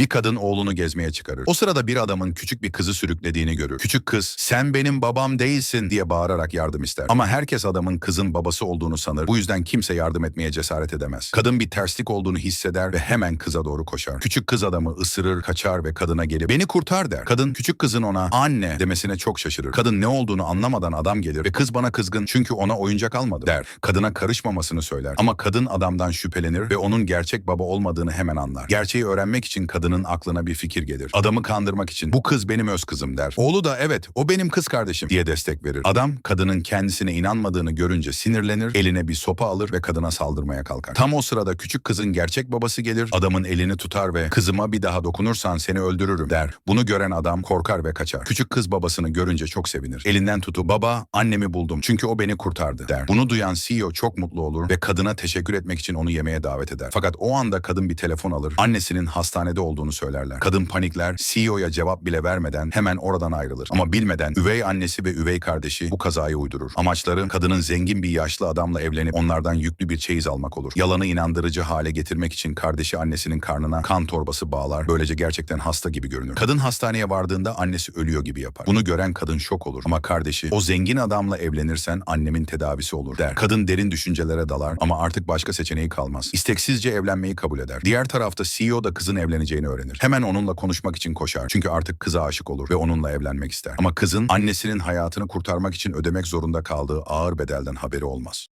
Bir kadın oğlunu gezmeye çıkarır. O sırada bir adamın küçük bir kızı sürüklediğini görür. Küçük kız sen benim babam değilsin diye bağırarak yardım ister. Ama herkes adamın kızın babası olduğunu sanır. Bu yüzden kimse yardım etmeye cesaret edemez. Kadın bir terslik olduğunu hisseder ve hemen kıza doğru koşar. Küçük kız adamı ısırır, kaçar ve kadına gelip beni kurtar der. Kadın küçük kızın ona anne demesine çok şaşırır. Kadın ne olduğunu anlamadan adam gelir ve kız bana kızgın çünkü ona oyuncak almadı der. Kadına karışmamasını söyler. Ama kadın adamdan şüphelenir ve onun gerçek baba olmadığını hemen anlar. Gerçeği öğrenmek için kadının aklına bir fikir gelir. Adamı kandırmak için bu kız benim öz kızım der. Oğlu da evet o benim kız kardeşim diye destek verir. Adam kadının kendisine inanmadığını görünce sinirlenir, eline bir sopa alır ve kadına saldırmaya kalkar. Tam o sırada küçük kızın gerçek babası gelir, adamın elini tutar ve kızıma bir daha dokunursan seni öldürürüm der. Bunu gören adam korkar ve kaçar. Küçük kız babasını görünce çok sevinir. Elinden tutup baba annemi buldum çünkü o beni kurtardı der. Bunu duyan CEO çok mutlu olur ve kadına teşekkür etmek için onu yemeğe davet eder. Fakat o anda kadın bir telefon alır. Annesinin hastanede olduğunu söylerler. Kadın panikler, CEO'ya cevap bile vermeden hemen oradan ayrılır. Ama bilmeden üvey annesi ve üvey kardeşi bu kazayı uydurur. Amaçları kadının zengin bir yaşlı adamla evlenip onlardan yüklü bir çeyiz almak olur. Yalanı inandırıcı hale getirmek için kardeşi annesinin karnına kan torbası bağlar. Böylece gerçekten hasta gibi görünür. Kadın hastaneye vardığında annesi ölüyor gibi yapar. Bunu gören kadın şok olur. Ama kardeşi o zengin adamla evlenirsen annemin tedavisi olur der. Kadın derin düşüncelere dalar ama artık başka seçeneği kalmaz. İsteksizce evlenmeyi kabul eder. Diğer tarafta CEO da kızın evleneceğini öğrenir. Hemen onunla konuşmak için koşar. Çünkü artık kıza aşık olur ve onunla evlenmek ister. Ama kızın annesinin hayatını kurtarmak için ödemek zorunda kaldığı ağır bedelden haberi olmaz.